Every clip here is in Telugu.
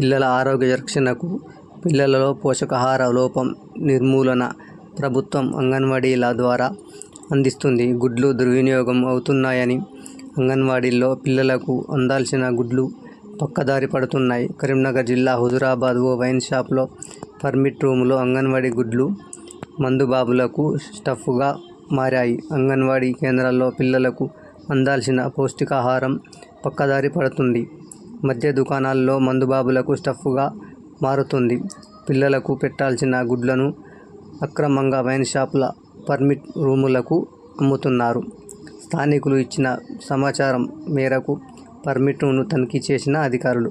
పిల్లల ఆరోగ్య రక్షణకు పిల్లలలో పోషకాహార లోపం నిర్మూలన ప్రభుత్వం అంగన్వాడీల ద్వారా అందిస్తుంది. గుడ్లు దుర్వినియోగం అవుతున్నాయని అంగన్వాడీల్లో పిల్లలకు అందాల్సిన గుడ్లు పక్కదారి పడుతున్నాయి. కరీంనగర్ జిల్లా హుజురాబాద్ ఓ వైన్ షాప్లో పర్మిట్ రూములో అంగన్వాడీ గుడ్లు మందుబాబులకు స్టఫ్గా మారాయి. అంగన్వాడీ కేంద్రాల్లో పిల్లలకు అందాల్సిన పౌష్టికాహారం పక్కదారి పడుతుంది. మద్య దుకాణాల్లో మందుబాబులకు స్టఫ్గా మారుతుంది. పిల్లలకు పెట్టాల్సిన గుడ్లను అక్రమంగా వైన్ షాపుల పర్మిట్ రూములకు అమ్ముతున్నారు. స్థానికులు ఇచ్చిన సమాచారం మేరకు పర్మిట్ను తనిఖీ చేసిన అధికారులు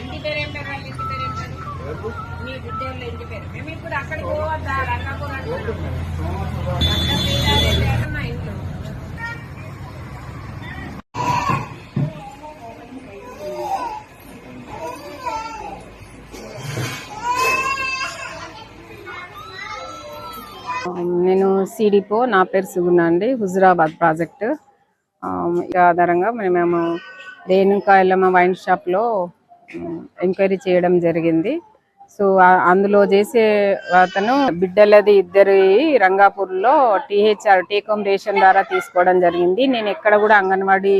ఇంటి పేరు ఏం పేరు వాళ్ళ ఇంటి పేరు ఏం పేరు? మీ బిడ్డ వాళ్ళ ఇంటి పేరు. మేము ఇప్పుడు అక్కడికి పోవద్దా? రంగాపూర్ అంటే మా ఇంట్లో సిడిపో నా పేరు సుగుణ అండి హుజురాబాద్ ప్రాజెక్ట్. ఈ ఆధారంగా మరి మేము రేణుకా ఎల్లమ్మ వైన్ షాప్లో ఎంక్వైరీ చేయడం జరిగింది. సో అందులో చేసే అతను బిడ్డలది ఇద్దరి రంగాపూర్లో టీహెచ్ఆర్ టేకమ్ రేషన్ ద్వారా తీసుకోవడం జరిగింది. నేను ఎక్కడ కూడా అంగన్వాడీ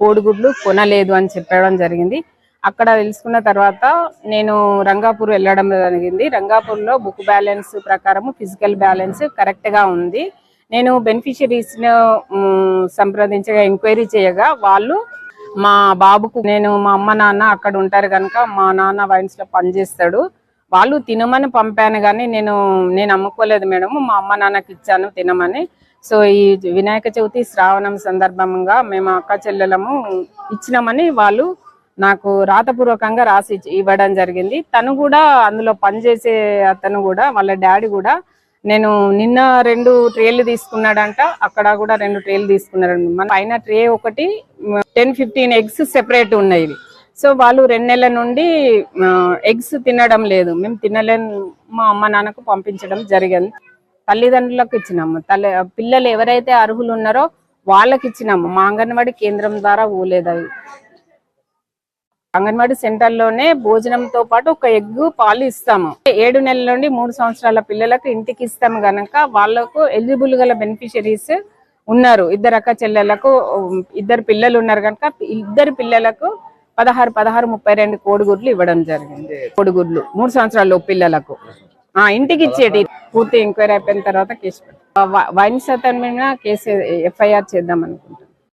కోడిగుడ్లు కొనలేదు అని చెప్పడం జరిగింది. అక్కడ తెలుసుకున్న తర్వాత నేను రంగాపూర్ వెళ్ళడం జరిగింది. రంగాపూర్లో బుక్ బ్యాలెన్స్ ప్రకారం ఫిజికల్ బ్యాలెన్స్ కరెక్ట్గా ఉంది. నేను బెనిఫిషరీస్ను సంప్రదించగా ఎంక్వైరీ చేయగా వాళ్ళు మా బాబుకు నేను మా అమ్మ నాన్న అక్కడ ఉంటారు కనుక మా నాన్న వైన్స్లో పనిచేస్తాడు. వాళ్ళు తినమని పంపాను కానీ నేను నేను అమ్ముకోలేదు మేడం. మా అమ్మ నాన్నకి ఇచ్చాను తినమని. సో ఈ వినాయక చవితి శ్రావణం సందర్భంగా మేము అక్క చెల్లెలము ఇచ్చినామని వాళ్ళు నాకు రాతపూర్వకంగా రాసి ఇవ్వడం జరిగింది. తను కూడా అందులో పనిచేసే అతను కూడా వాళ్ళ డాడీ కూడా నేను నిన్న రెండు ట్రేలు తీసుకున్నాడంట అక్కడ కూడా రెండు ట్రేలు తీసుకున్నారండి మన పైన ట్రే ఒకటి టెన్ ఫిఫ్టీన్ ఎగ్స్ సెపరేట్ ఉన్నాయి సో వాళ్ళు రెండు నెలల నుండి ఎగ్స్ తినడం లేదు. మేము తినలేని మా అమ్మ నాన్నకు పంపించడం జరిగింది. తల్లిదండ్రులకు ఇచ్చినాము తల్లి పిల్లలు ఎవరైతే అర్హులు ఉన్నారో వాళ్ళకి ఇచ్చినాము మా అంగన్వాడీ కేంద్రం ద్వారా పోలేదు అవి అంగన్వాడీ సెంటర్లోనే భోజనంతో పాటు ఒక ఎగ్ పాలు ఇస్తాము. ఏడు నెలల నుండి మూడు సంవత్సరాల పిల్లలకు ఇంటికి ఇస్తాము గనక వాళ్ళకు ఎలిజిబుల్ గల బెనిఫిషరీస్ ఉన్నారు. ఇద్దరు అక్క చెల్లెలకు ఇద్దరు పిల్లలు ఉన్నారు కనుక ఇద్దరు పిల్లలకు పదహారు పదహారు ముప్పై రెండు కోడిగుడ్లు ఇవ్వడం జరిగింది. కోడిగుడ్లు మూడు సంవత్సరాల పిల్లలకు. ఆ ఇంటికి ఇచ్చేటి. పూర్తి ఎంక్వైరీ అయిపోయిన తర్వాత కేసు వ- వైన్స్ అతని మీద కేసు ఎఫ్ఐఆర్ చేద్దాం అనుకుంటున్నాం.